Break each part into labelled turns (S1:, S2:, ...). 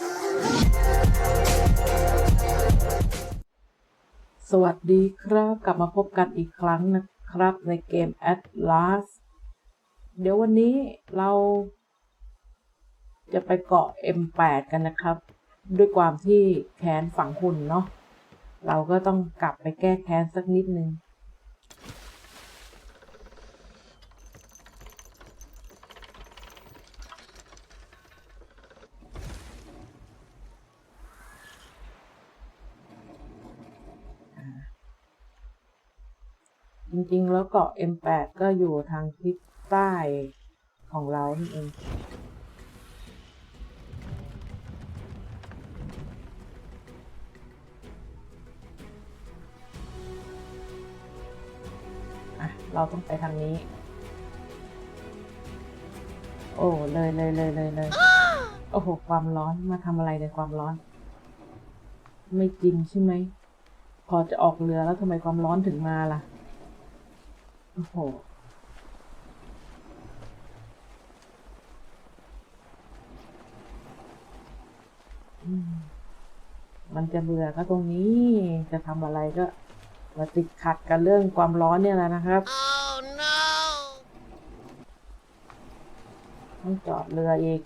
S1: สวัสดีครับกลับมาพบกันอีกครั้งนะครับในเกม Atlas เดี๋ยววันนี้เรา จะไปเกาะ M8 กันนะครับ ด้วยความที่แค้นฝังหุ่นเนาะเราก็ต้องกลับไปแก้แค้นสักนิดนึง ริงๆ แล้วเกาะ M8 ก็อยู่ทางทิศใต้ของเรานี่เองอะเราต้องไปทางนี้ โอ้เลยเลยเลยเลยเลยโอ้โห ความร้อนมาทำอะไรในความร้อน ไม่จริงใช่ไหม พอจะออกเรือแล้วทำไมความร้อนถึงมาล่ะ โอ้โหอืมมันจะเบื่อก็ตรงนี้จะทำอะไรก็มาติดขัดกันเรื่องความร้อนเนี่ยแหละนะครับ
S2: Oh no!
S1: ต้องจอดเรืออีก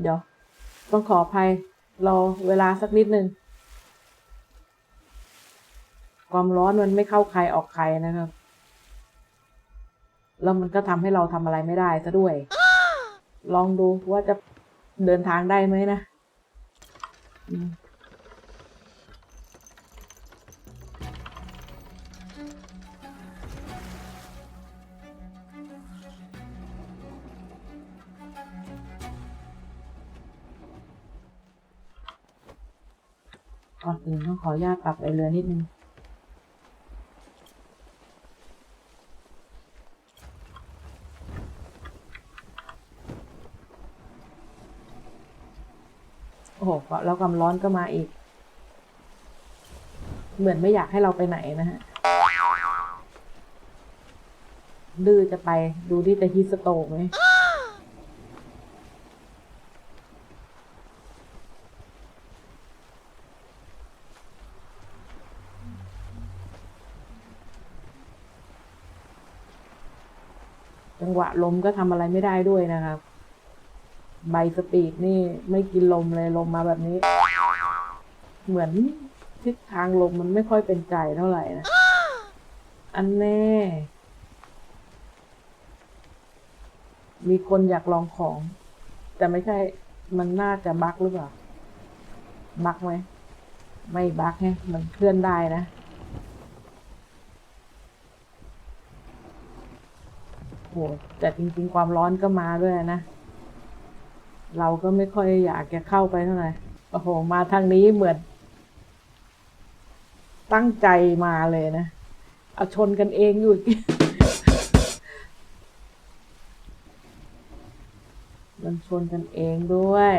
S1: เดี๋ยว ต้องขออภัยรอเวลาสักนิดนึง ความร้อนมันไม่เข้าใครออกใครนะครับ แล้วมันก็ทำให้เราทำอะไรไม่ได้ซะด้วย ลองดูว่าจะเดินทางได้ไหมนะ ก่อนอื่นต้องขออนุญาตปรับไอเรือนิดนึงโอ้โหแล้วความร้อนก็มาอีก เหมือนไม่อยากให้เราไปไหนนะฮะ ดื้อจะไปดูที่จะฮิตสโตกไหม จังหวะ ลมก็ทำอะไรไม่ได้ด้วยนะครับ ใบสปีดนี่ไม่กินลมเลยลมมาแบบนี้ เหมือนทิศทางลมมันไม่ค่อยเป็นใจเท่าไหร่นะ อันแน่ มีคนอยากลองของ แต่ไม่ใช่มันน่าจะบักหรือเปล่า บักไหม ไม่บักไงมันเคลื่อนได้นะ หแต่จริงๆ ความร้อนก็มาด้วยนะ เราก็ไม่ค่อยอยากจะเข้าไปเท่าไหร่ โอ้โห มาทางนี้เหมือน ตั้งใจมาเลยนะ เอาชนกันเองอยู่มันชนกันเองด้วย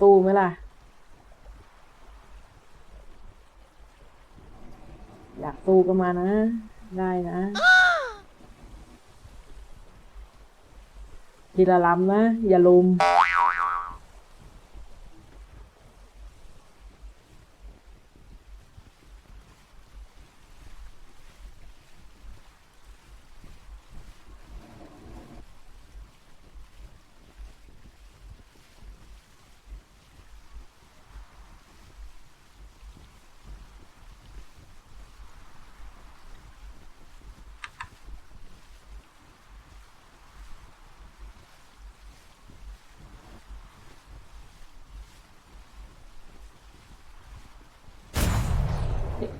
S1: จะสู้ไหมล่ะ อยากสู้ก็มานะ ได้นะ ทีละลำนะ อย่าลุม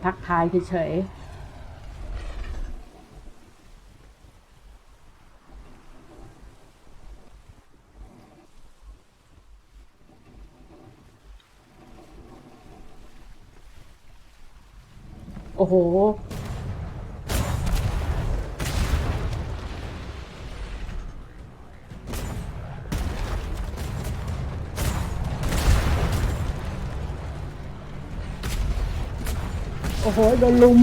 S1: ทักทายเฉยโอ้โห โอ้โหโดนลุม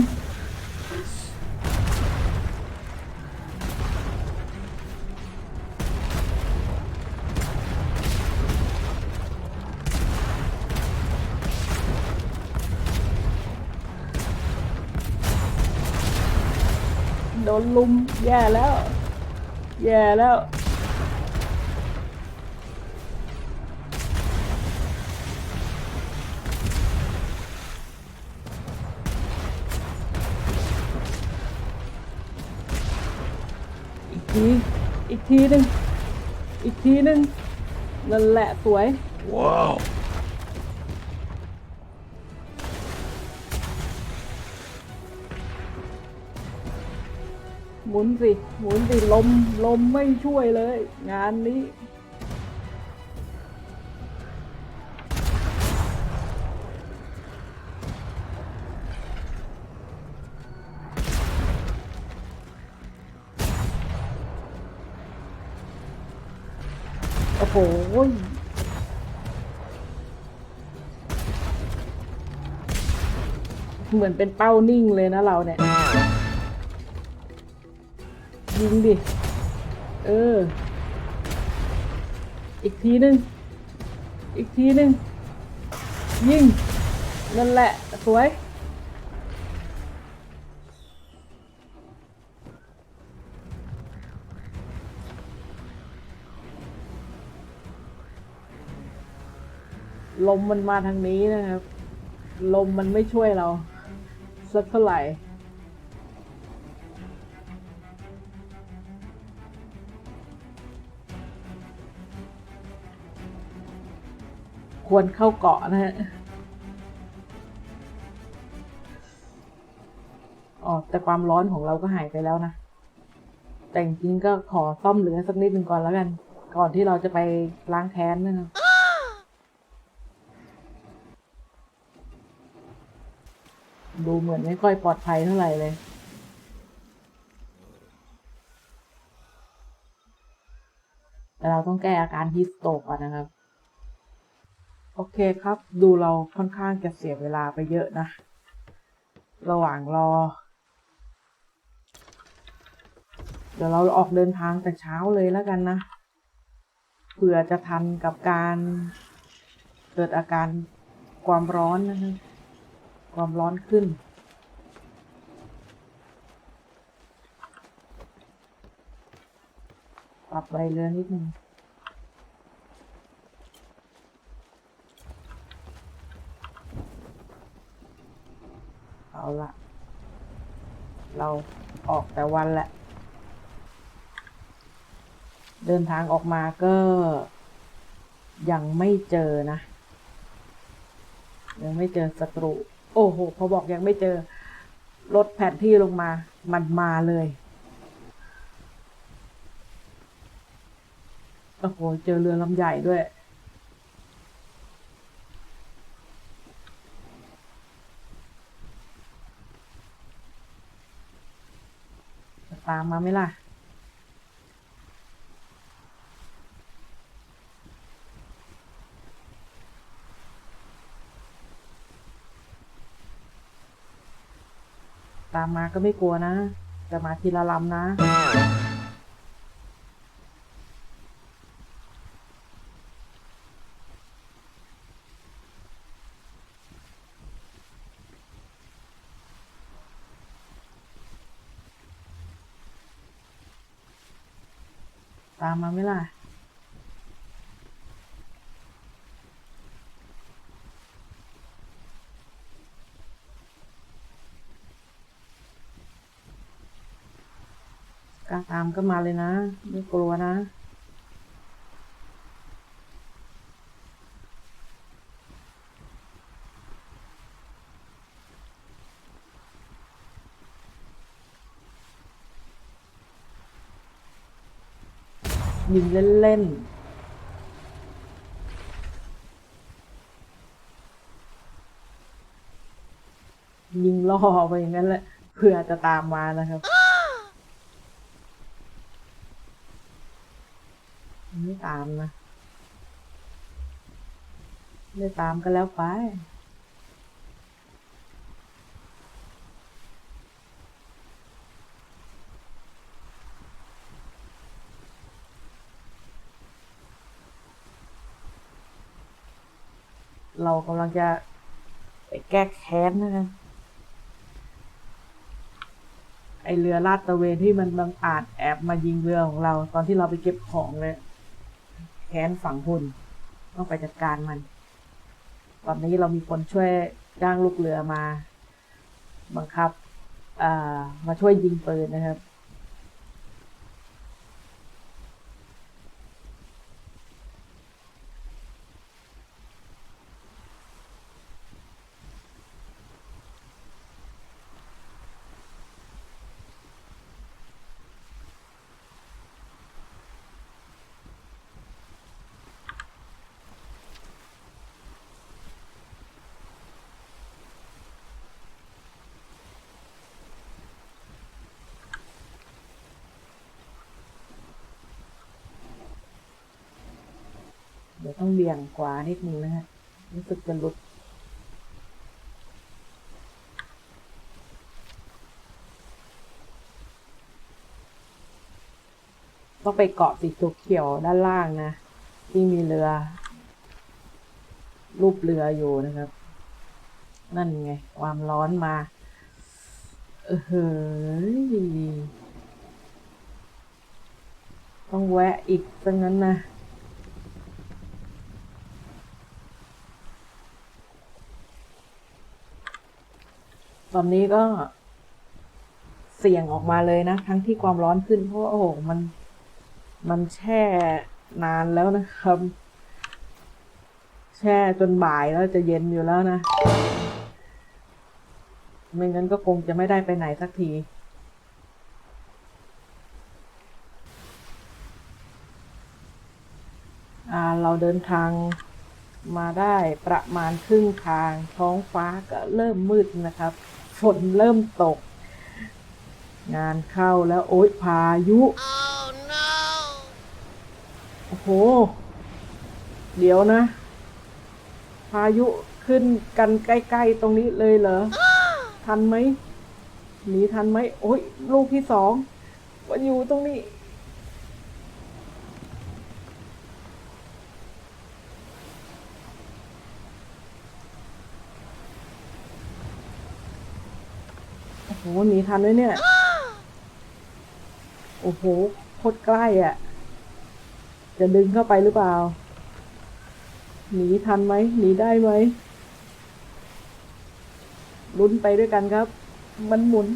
S1: โดนลุมแย่แล้ว แย่แล้ว ทีหนึ่งอีกทีหนึ่งนั่นแหละสวย
S2: Wow.
S1: หมุนสิ หมุนสิ ลม ลมไม่ช่วยเลย งานนี้ เหมือนเป็นเป้านิ่งเลยนะเราเนี่ย ยิงดิ เออ อีกทีนึง อีกทีนึง ยิง นั่นแหละ สวย ลมมันมาทางนี้นะครับ ลมมันไม่ช่วยเรา สักเท่าไหร่ ควรเข้าเกาะนะฮะอ๋อแต่ความร้อนของเราก็หายไปแล้วนะ แต่จริงๆก็ขอซ่อมเหลือสักนิดหนึ่งก่อนแล้วกัน ก่อนที่เราจะไปล้างแค้นนะครับ ดูเหมือนไม่ค่อยปลอดภัยเท่าไหร่เลย แต่เราต้องแก้อาการฮิสโตกก่อนนะครับ โอเคครับ ดูเราค่อนข้างจะเสียเวลาไปเยอะนะ ระหว่างรอ เดี๋ยวเราออกเดินทางแต่เช้าเลยแล้วกันนะเผื่อจะทันกับการเกิดอาการความร้อนนะครับ ความร้อนขึ้น ปรับใบเรือนิดนึงเอาละเราออกแต่วันแหละ เดินทางออกมาก็ยังไม่เจอนะ ยังไม่เจอศัตรู โอ้โห พอบอกยังไม่เจอลดแผนที่ลงมา มันมาเลย โอ้โห เจอเรือลำใหญ่ด้วย ตามมาไหมล่ะามมาก็ไม่กลัวนะ จะมาทีละลำนะ ตามมาไหมล่ะ กล้าตามก็มาเลยนะ ไม่กลัวนะ ยิงเล่นๆยิงยิงล่อไปอย่างนั้นแหละเพื่อจะตามมานะครับ ไม่ ตามนะไม่ตามก็แล้วไปเรากำลังจะไปแก้แค้นนะคะไอเรือลาดตระเวนที่มันบังอาจแอบมายิงเรือของเรา ตอนที่เราไปเก็บของเลย แค้นฝังหุ่น ต้องไปจัดการมัน ตอนนี้เรามีคนช่วยจ้างลูกเรือมา บังคับมาช่วยยิงปืนนะครับ ต้องเบี่ยงขวานิดนึงนะฮะรู้สึกจะหลุดต้องไปเกาะสีเขียวด้านล่างนะ ที่มีเรือ รูปเรืออยู่นะครับ นั่นไง ความร้อนมา เออเฮ้ยต้องแวะอีกซะงั้นนะ อนนี้ก็เสี่ยงออกมาเลยนะ ทั้งที่ความร้อนขึ้น เพราะว่าโอ้โหมันมันแช่นานแล้วนะครับ แช่จนบ่ายแล้วจะเย็นอยู่แล้วนะ ไม่งั้นก็คงจะไม่ได้ไปไหนสักทีเราเดินทางมาได้ประมาณครึ่งทางท้องฟ้าก็เริ่มมืดนะครับ ฝนเริ่มตก งานเข้าแล้วโอ๊ยพายุ
S2: Oh no!
S1: โอ้โห เดี๋ยวนะ พายุขึ้นกันใกล้ๆตรงนี้เลยเหรอ ทันไหมหนีทันไหมโอ้ยลูกที่สองมันอยู่ตรงนี้ หหนีทันไหมเนี่ย โอ้โหโคตรใกล้อะ จะดึงเข้าไปหรือเปล่า หนีทันไหมหนีได้ไหมลุ้นไปด้วยกันครับ มันหมุน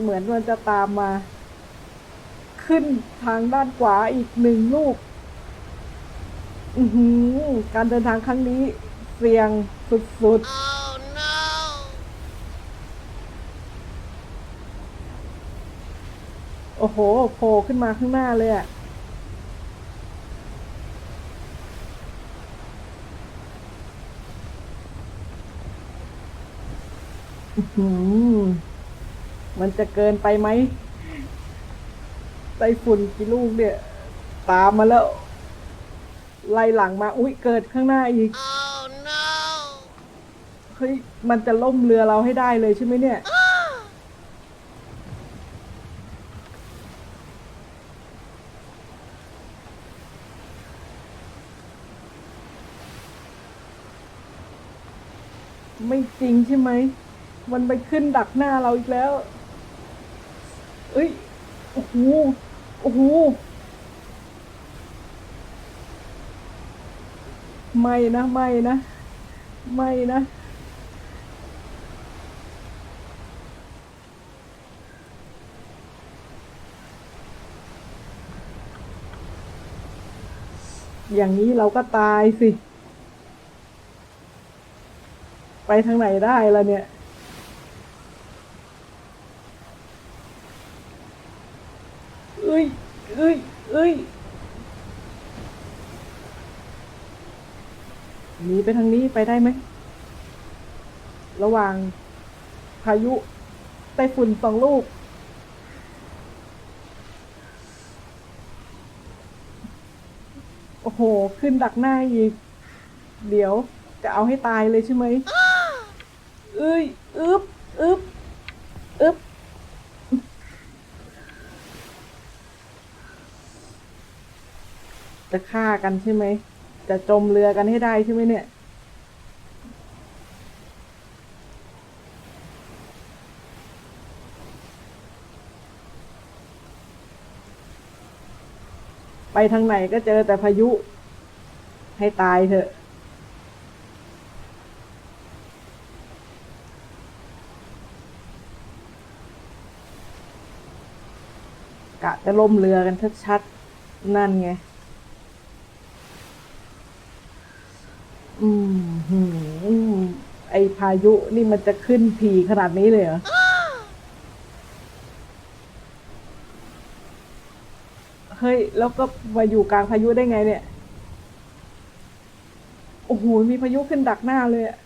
S1: เหมือนมันจะตามมา ขึ้นทางด้านขวาอีกหนึ่งลูกอือหือการเดินทางครั้งนี้เสี่ยงสุด
S2: Oh no!
S1: ๆ โอ้โหโผล่ขึ้นมาข้างหน้าเลยอะอื้อหือมันจะเกินไปไหมไต้ฝุ่นกี่ลูกเนี่ย ตามมาแล้ว ไล่หลังมา อุ๊ยเกิดข้างหน้าอีก
S2: Oh no!
S1: เฮ้ย มันจะล่มเรือเราให้ได้เลยใช่ไหมเนี่ย ไม่จริงใช่ไหม มันไปขึ้นดักหน้าเราอีกแล้ว เอ้ย โอ้โห โอ้โห ไม่นะ ไม่นะ ไม่นะอย่างนี้เราก็ตายสิ ไปทางไหนได้ล่ะเนี่ย เอ้ย เอ้ย เอ้ยหนีไปทางนี้ไปได้ไหม ระหว่างพายุไต้ฝุ่นสองลูก โอ้โห ขึ้นดักหน้าอีก เดี๋ยวจะเอาให้ตายเลยใช่ไหม เอ้ยอึบอึบอึบจะฆ่ากันใช่ไหม จะจมเรือกันให้ได้ใช่ไหมเนี่ย ไปทางไหนก็เจอแต่พายุ ให้ตายเถอะ จะล่มเรือกันชัดๆ นั่นไงอืมหืมไอพายุนี่มันจะขึ้นผีขนาดนี้เลยเหรอเฮ้ย แล้วก็มาอยู่กลางพายุได้ไงเนี่ย โอ้โห มีพายุขึ้นดักหน้าเลยอะ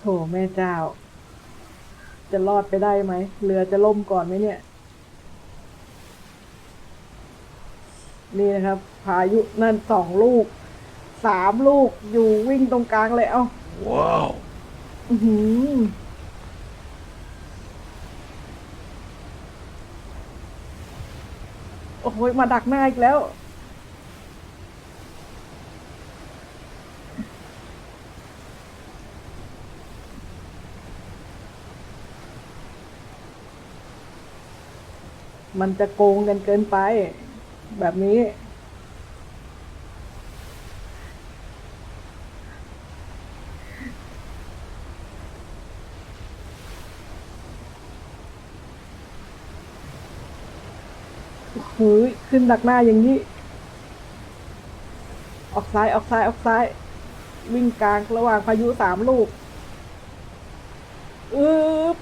S1: โถแม่เจ้า จะรอดไปได้ไหม เรือจะล่มก่อนไหมเนี่ย นี่นะครับ พายุนั่นสองลูก สามลูกอยู่วิ่งตรงกลางเลย เอ้า
S2: Wow.
S1: อื้อหือโอ้โหมาดักหน้าอีกแล้ว มันจะโกงกันเกินไป แบบนี้หูยขึ้นดักหน้าอย่างนี้ ออกซ้ายออกซ้ายออกซ้าย วิ่งกลางระหว่างพายุสามลูกอึบ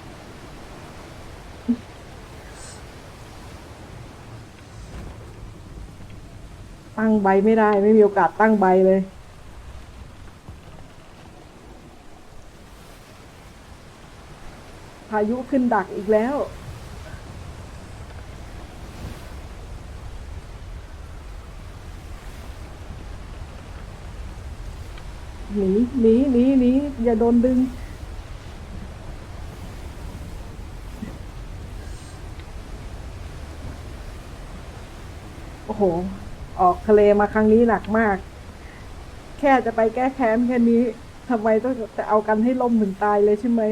S1: ตั้ งใบไม่ได้ ไม่มีโอกาสตั้งใบเลย พายุขึ้นดักอีกแล้ว หนีหนีหนีหนีอย่าโดนดึงโอ้โห ออกทะเลมาครั้งนี้หนักมาก แค่จะไปแก้แค้นแค่นี้ทำไมต้องจะเอากันให้ล่มถึงตายเลยใช่ไหม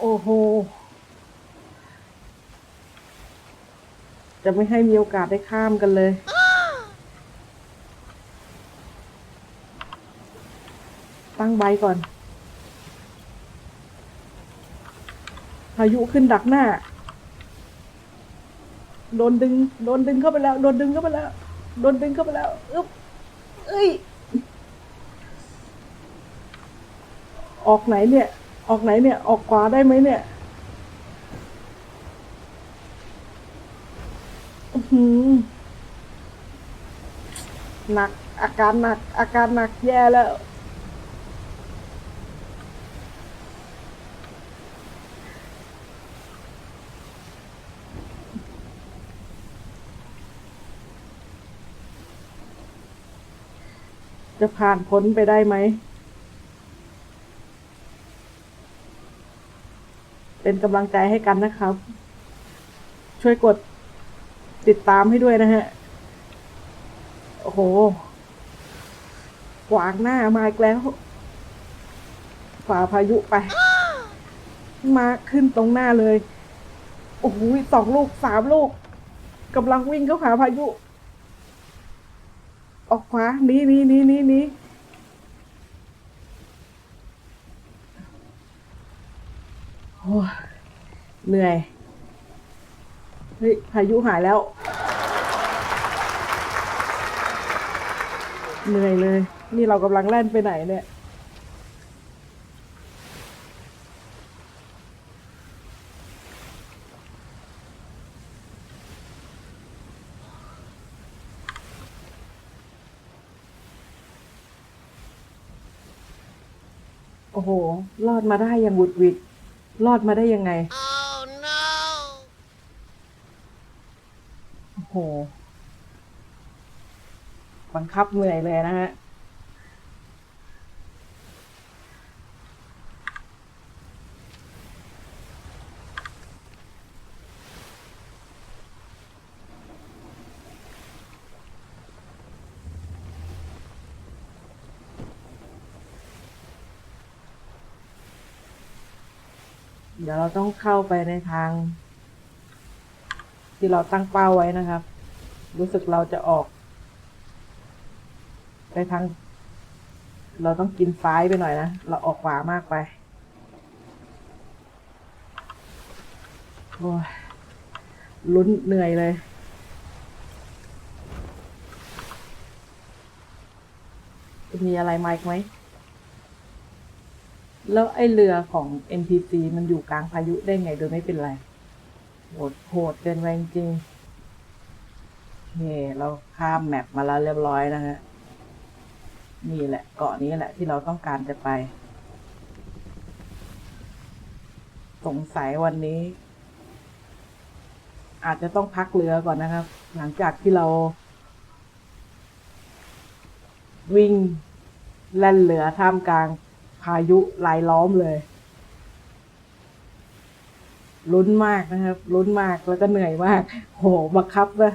S1: โอ้โห จะไม่ให้มีโอกาสได้ข้ามกันเลยตั้งใบก่อน พายุขึ้นดักหน้า โดนดึง โดนดึงเข้าไปแล้ว โดนดึงเข้าไปแล้ว โดนดึงเข้าไปแล้ว อึ๊บ เอ้ย ออกไหนเนี่ย ออกไหนเนี่ย ออกขวาได้ไหมเนี่ยหือหนัก อาการหนัก อาการหนักแย่แล้ว จะผ่านพ้นไปได้ไหม เป็นกำลังใจให้กันนะครับ ช่วยกดติดตามให้ด้วยนะฮะ โอ้โหขวางหน้ามาอีกแล้วฝ่าพายุไป มาขึ้นตรงหน้าเลย โอ้โหสองลูกสามลูกกำลังวิ่งเข้าหาพายุ ออกขวาหนีหนีหนีหนีหนีโอ้เหนื่อย เฮ้ย พายุหายแล้ว เหนื่อยเลย นี่เรากำลังแล่นไปไหนเนี่ย โอ้โห รอด มาได้อย่างหวุดวิดรอดมาได้ยังไง
S2: Oh no!
S1: โอ้โหบังคับเหนื่อยเลยนะฮะ เดี๋ยวเราต้องเข้าไปในทาง ที่เราตั้งเป้าไว้นะครับ รู้สึกเราจะออก ไปทาง เราต้องกินซ้ายไปหน่อยนะ เราออกขวามากไปโอ้ยลุ้นเหนื่อยเลยจะมีอะไรมาอีกไหม แล้วไอ้เรือของ NPC มันอยู่กลางพายุได้ไงโดยไม่เป็นไรโหดโหดเกินไปจริงๆโอเคเราข้ามแมปมาแล้วเรียบร้อยนะฮะ นี่แหละ เกาะนี้แหละที่เราต้องการจะไป สงสัยวันนี้ อาจจะต้องพักเรือก่อนนะครับ หลังจากที่เรา วิ่งแล่นเรือท่ามกลาง พายุลายล้อมเลยลุ้นมากนะครับลุ้นมากแล้วก็เหนื่อยมาก โหบังคับนะ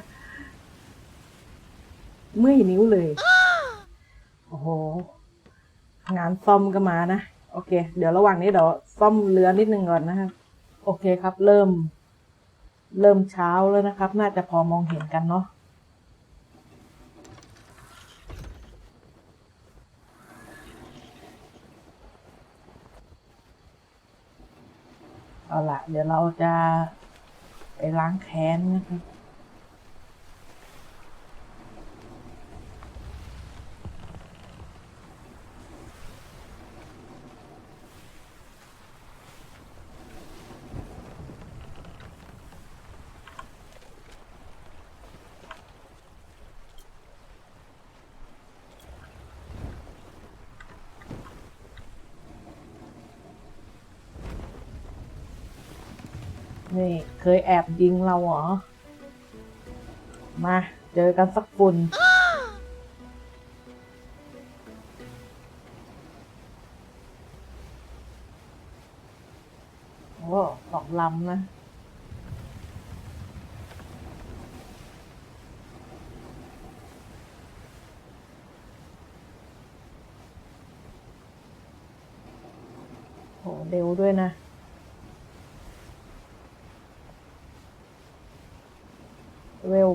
S1: เมื่อยนิ้วเลย โอ้โห งานซ่อมก็มานะ โอเค เดี๋ยวระหว่างนี้เดี๋ยวซ่อมเรือนิดนึงก่อนนะครับ โอเคครับ เริ่ม เริ่มเช้าแล้วนะครับ น่าจะพอมองเห็นกันเนาะ เอาละเดี๋ยวเราจะไปล้างแค้นนะครับ นี่เคยแอบยิงเราเหรอ มา เจอกันสักฝุ่นโอ้สองลำนะโหเร็วด้วยนะ เว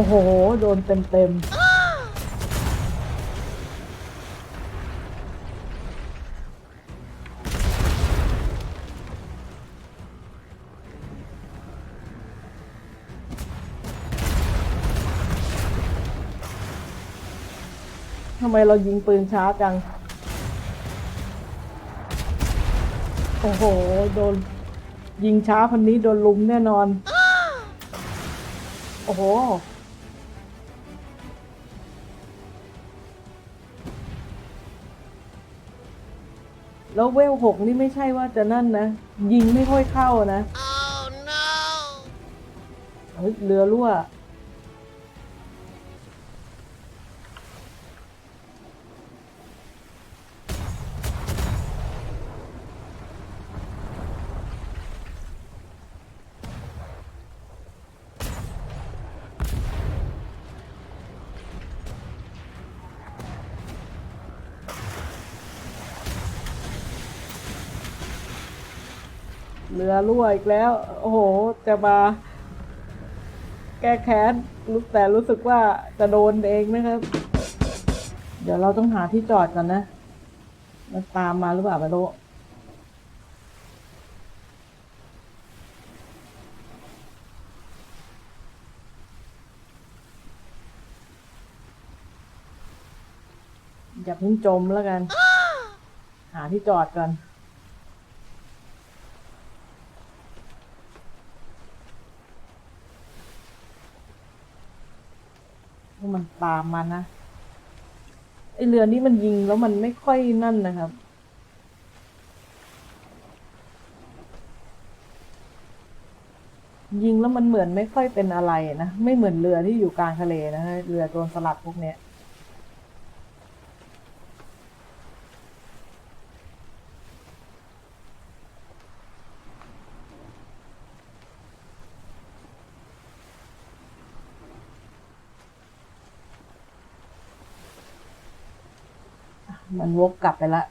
S1: อ้โห โดนเต็มเต็มทำไมเรายิงปืนช้าจัง โอ้โห โดน ยิงช้าพันนี้โดนลุมแน่นอน โอ้โห แล้วเวลหกนี่ไม่ใช่ว่าจะนั่นนะ ยิงไม่ค่อยเข้านะ
S2: Oh no!
S1: เฮ้ยเรือรั่ว เรือรั่วอีกแล้ว โอ้โห จะมา แก้แค้นรู้แต่รู้สึกว่าจะโดนเองนะครับ เดี๋ยวเราต้องหาที่จอดก่อนนะ มันตามมาหรือเปล่าไม่รู้อย่าเพิ่งจมแล้วกัน หาที่จอดก่อน มันตามมานะไอเรือนี้มันยิงแล้วมันไม่ค่อยนั่นนะครับยิงแล้วมันเหมือนไม่ค่อยเป็นอะไรนะ ไม่เหมือนเรือที่อยู่กลางทะเลนะฮะเรือโดนสลัดพวกเนี้ย มันวกกลับไปละ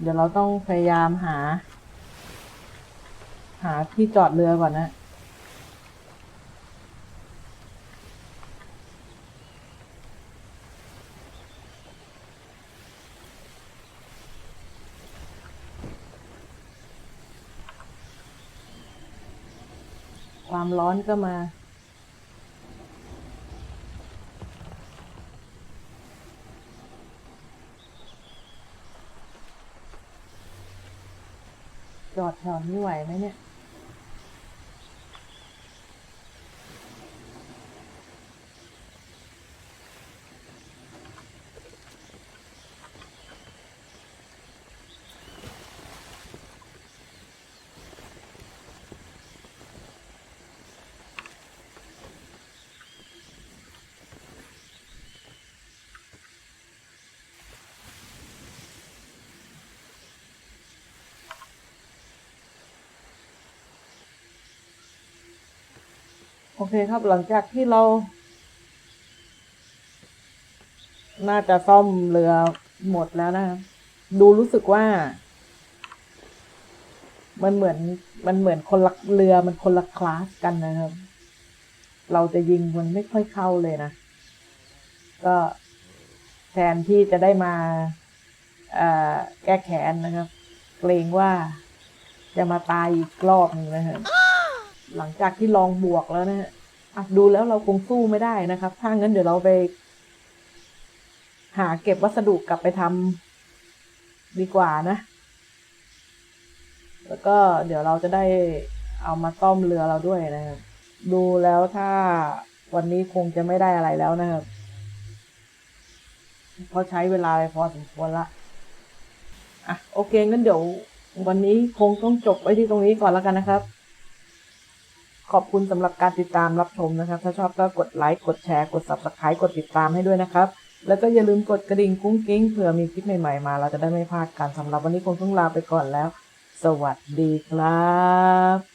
S1: เดี๋ยวเราต้องพยายามหา หาที่จอดเรือก่อนนะความร้อนก็มา อดแถวนี้ไหวไหมเนี่ย โอเคครับหลังจากที่เรา น่าจะซ่อมเรือหมดแล้วนะครับดูรู้สึกว่า มันเหมือน มันเหมือนคนละเรือมันคนละคลาสกันนะครับ เราจะยิงมันไม่ค่อยเข้าเลยนะ ก็แทนที่จะได้มาแก้แค้นนะครับ เกรงว่าจะมาตายอีกรอบนึงนะครับ หลังจากที่ลองบวกแล้วนะฮะดูแล้วเราคงสู้ไม่ได้นะครับ ถ้างั้นเดี๋ยวเราไป หาเก็บวัสดุกลับไปทำดีกว่านะ แล้วก็เดี๋ยวเราจะได้เอามาซ่อมเรือเราด้วยนะครับ ดูแล้วถ้าวันนี้คงจะไม่ได้อะไรแล้วนะครับ เพราะใช้เวลาไปพอสมควรละ อะโอเคงั้นเดี๋ยววันนี้คงต้องจบไว้ที่ตรงนี้ก่อนแล้วกันนะครับ ขอบคุณสำหรับการติดตามรับชมนะครับ ถ้าชอบก็กดไลค์กดแชร์กด subscribe กดติดตามให้ด้วยนะครับ แล้วก็อย่าลืมกดกระดิ่งกุ้งกิ้งเผื่อมีคลิปใหม่ๆมา เราจะได้ไม่พลาดกันสำหรับวันนี้คงต้องลาไปก่อนแล้ว สวัสดีครับ